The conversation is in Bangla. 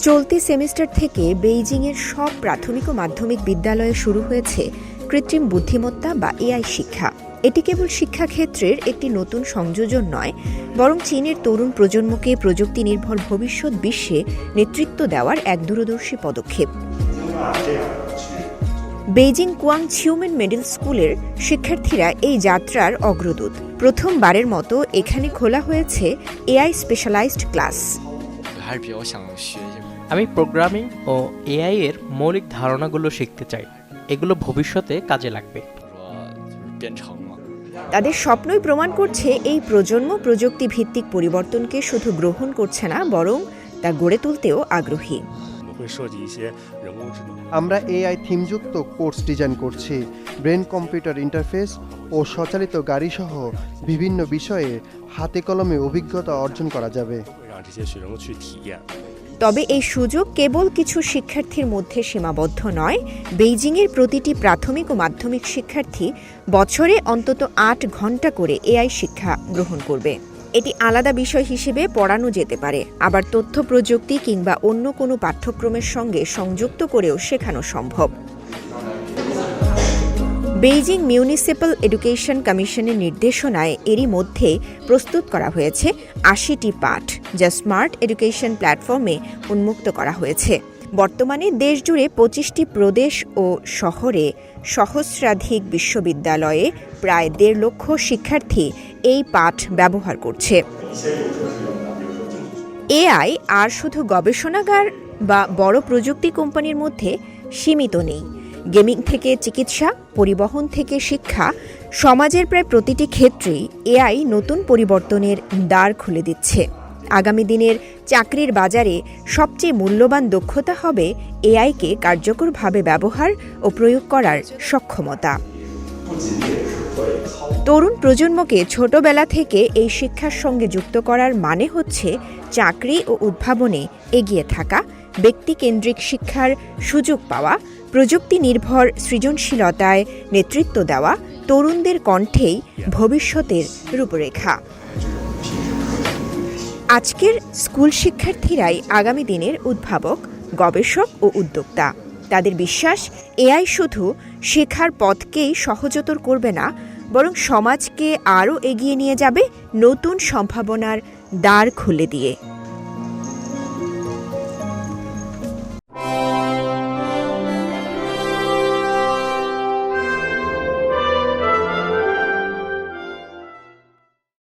চলতি সেমিস্টার থেকে বেইজিংয়ের সব প্রাথমিক ও মাধ্যমিক বিদ্যালয়ে শুরু হয়েছে কৃত্রিম বুদ্ধিমত্তা বা এআই শিক্ষা। এটি কেবল শিক্ষাক্ষেত্রের একটি নতুন সংযোজন নয়, বরং চীনের তরুণ প্রজন্মকে প্রযুক্তি নির্ভর ভবিষ্যৎ বিশ্বে নেতৃত্ব দেওয়ার এক দূরদর্শী পদক্ষেপ। বেইজিং কুয়াং ছিউমেন মিডল স্কুলের শিক্ষার্থীরা এই যাত্রার অগ্রদূত। প্রথমবারের মতো এখানে খোলা হয়েছে এআই স্পেশালাইজড ক্লাস। আমি প্রোগ্রামিং ও এআই এর মৌলিক ধারণাগুলো শিখতে চাই। এগুলো ভবিষ্যতে কাজে লাগবে। তাদের স্বপ্নই প্রমাণ করছে এই প্রজন্ম প্রযুক্তি ভিত্তিক পরিবর্তনকে শুধু গ্রহণ করছে না বরং তা গড়ে তুলতেও আগ্রহী। 设计一些人工智能。 আমরা এআই থিমযুক্ত কোর্স ডিজাইন করছি ব্রেন কম্পিউটার ইন্টারফেস ও স্বচালিত গাড়িসহ বিভিন্ন বিষয়ে হাতে কলমে অভিজ্ঞতা অর্জন করা যাবে 会让这些学生去体验。 তবে এই সুযোগ কেবল কিছু শিক্ষার্থীর মধ্যে সীমাবদ্ধ নয় বেইজিংয়ের প্রতিটি প্রাথমিক ও মাধ্যমিক শিক্ষার্থী বছরে অন্তত আট ঘন্টা করে এআই শিক্ষা গ্রহণ করবে এটি আলাদা বিষয় হিসেবে পড়ানো যেতে পারে। আবার তথ্য প্রযুক্তি কিংবা অন্য কোনো পাঠ্যক্রমের সঙ্গে সংযুক্ত করেও শেখানো সম্ভব। বেইজিং মিউনিসিপ্যাল এডুকেশন কমিশনের নির্দেশনায় এরই মধ্যে প্রস্তুত করা হয়েছে আশিটি পাঠ, যা স্মার্ট এডুকেশন প্ল্যাটফর্মে উন্মুক্ত করা হয়েছে। বর্তমানে দেশজুড়ে পঁচিশটি প্রদেশ ও শহরে সহস্রাধিক বিশ্ববিদ্যালয়ে প্রায় দেড় লক্ষ শিক্ষার্থী এই পাঠ ব্যবহার করছে। এআই আর শুধু গবেষণাগার বা বড় প্রযুক্তি কোম্পানির মধ্যে সীমিত নেই। গেমিং থেকে চিকিৎসা, পরিবহন থেকে শিক্ষা, সমাজের প্রায় প্রতিটি ক্ষেত্রেই এআই নতুন পরিবর্তনের দ্বার খুলে দিচ্ছে। আগামী দিনের চাকরির বাজারে সবচেয়ে মূল্যবান দক্ষতা হবে এআইকে কার্যকরভাবে ব্যবহার ও প্রয়োগ করার সক্ষমতা। তরুণ প্রজন্মকে ছোটবেলা থেকে এই শিক্ষার সঙ্গে যুক্ত করার মানে হচ্ছে চাকরি ও উদ্ভাবনে এগিয়ে থাকা, ব্যক্তিকেন্দ্রিক শিক্ষার সুযোগ পাওয়া প্রযুক্তি নির্ভর সৃজনশীলতায় নেতৃত্ব দেওয়া, তরুণদের কণ্ঠেই ভবিষ্যতের রূপরেখা। আজকের স্কুল শিক্ষার্থীরাই আগামী দিনের উদ্ভাবক, গবেষক ও উদ্যোক্তা। তাদের বিশ্বাস, এআই শুধু শেখার পথকেই সহজতর করবে না, বরং সমাজকে আরও এগিয়ে নিয়ে যাবে নতুন সম্ভাবনার দ্বার খুলে দিয়ে।